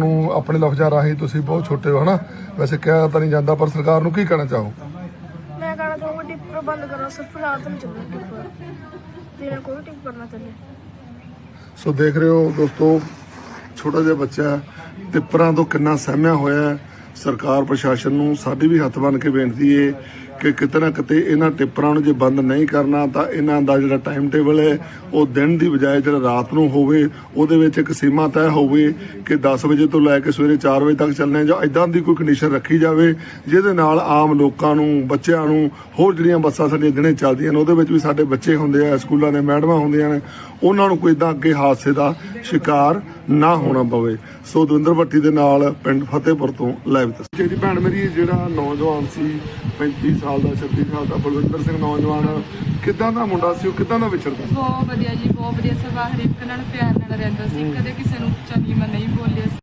ਨੂੰ ਆਪਣੇ ਲਫ਼ਜ਼ਾਂ ਰਾਹੀਂ ਤੁਸੀਂ ਬਹੁਤ ਛੋਟੇ ਹੋ ਹਨਾ? ਵੈਸੇ ਕਿਹਾ ਤਾਂ ਨਹੀਂ ਜਾਂਦਾ ਪਰ ਸਰਕਾਰ ਨੂੰ ਕੀ ਕਹਿਣਾ ਚਾਹੋ? ਮੈਂ ਕਹਿਣਾ ਚਾਹੂੰਗਾ ਟਿੱਪਰ ਬੰਦ ਕਰੋ ਸਿਰਫ ਰਾਤ ਨੂੰ ਚੱਲੇ ਟਿੱਪਰ ਦਿਨੇ ਕੋਈ ਟਿੱਪਰ ਨਾ ਚੱਲੇ। ਸੋ ਦੇਖ ਰਹੇ ਹੋ ਦੋਸਤੋ ਛੋਟਾ ਜਿਹਾ ਬੱਚਾ ਟਿੱਪਰਾਂ ਤੋਂ ਕਿੰਨਾ ਸਹਿਮਿਆ ਹੋਇਆ ਹੈ। ਸਰਕਾਰ ਪ੍ਰਸ਼ਾਸਨ ਨੂੰ ਸਾਡੀ ਵੀ ਹੱਥ ਬੰਨ ਕੇ ਬੇਨਤੀ ਹੈ ਕਿ ਕਿਤੇ ਨਾ ਕਿਤੇ ਇਹਨਾਂ ਟਿੱਪਰਾਂ ਨੂੰ ਜੇ ਬੰਦ ਨਹੀਂ ਕਰਨਾ ਤਾਂ ਇਹਨਾਂ ਦਾ ਜਿਹੜਾ ਟਾਈਮ ਟੇਬਲ ਹੈ, ਉਹ ਦਿਨ ਦੀ ਬਜਾਏ ਜਿਹੜਾ ਰਾਤ ਨੂੰ ਹੋਵੇ, ਉਹਦੇ ਵਿੱਚ ਇੱਕ ਸੀਮਾ ਤੈਅ ਹੋਵੇ ਕਿ 10 ਵਜੇ ਤੋਂ ਲੈ ਕੇ ਸਵੇਰੇ 4 ਵਜੇ ਤੱਕ ਚੱਲਣਾ ਜਾਂ ਇਦਾਂ ਦੀ ਕੋਈ ਕੰਡੀਸ਼ਨ ਰੱਖੀ ਜਾਵੇ, ਜਿਹਦੇ ਨਾਲ ਆਮ ਲੋਕਾਂ ਨੂੰ, ਬੱਚਿਆਂ ਨੂੰ, ਹੋਰ ਜਿਹੜੀਆਂ ਬੱਸਾਂ ਸਾਡੀਆਂ ਦਿਨੇ ਚੱਲਦੀਆਂ ਨੇ, ਉਹਦੇ ਵਿੱਚ ਵੀ ਸਾਡੇ ਬੱਚੇ ਹੁੰਦੇ ਆ, ਸਕੂਲਾਂ ਦੇ ਮੈਡਮਾਂ ਹੁੰਦੀਆਂ ਨੇ, ਉਹਨਾਂ ਨੂੰ ਕੋਈ ਇਦਾਂ ਅੱਗੇ ਹਾਦਸੇ ਦਾ ਸ਼ਿਕਾਰ ਨਾ ਹੋਣਾ ਪਵੇ। ਸੋ ਦਵਿੰਦਰ ਭੱਟੀ ਦੇ ਨਾਲ ਪਿੰਡ ਫਤਿਹਪੁਰ ਤੋਂ ਲਾਈਵ ਤਸਵੀਰ ਜਿਹੜੀ ਭੈਣ ਮੇਰੀ, ਜਿਹੜਾ ਨੌਜਵਾਨ ਸੀ 35 ਸਾਲ ਦਾ 36 ਸਾਲ ਦਾ ਬਲਵਿੰਦਰ ਸਿੰਘ ਨੌਜਵਾਨ ਕਿੱਦਾਂ ਦਾ ਮੁੰਡਾ ਸੀ ਉਹ? ਕਿੱਦਾਂ ਦਾ ਵਿਚਰਦਾ? ਬਹੁਤ ਵਧੀਆ ਜੀ ਬਹੁਤ ਵਧੀਆ ਸੁਭਾਅ ਹਰ ਇੱਕ ਨਾਲ ਪਿਆਰ ਨਾਲ ਰਹਿੰਦਾ ਸੀ ਕਦੇ ਕਿਸੇ ਨੂੰ ਉੱਚਾ ਨੀਵਾਂ ਨਹੀਂ ਬੋਲਿਆ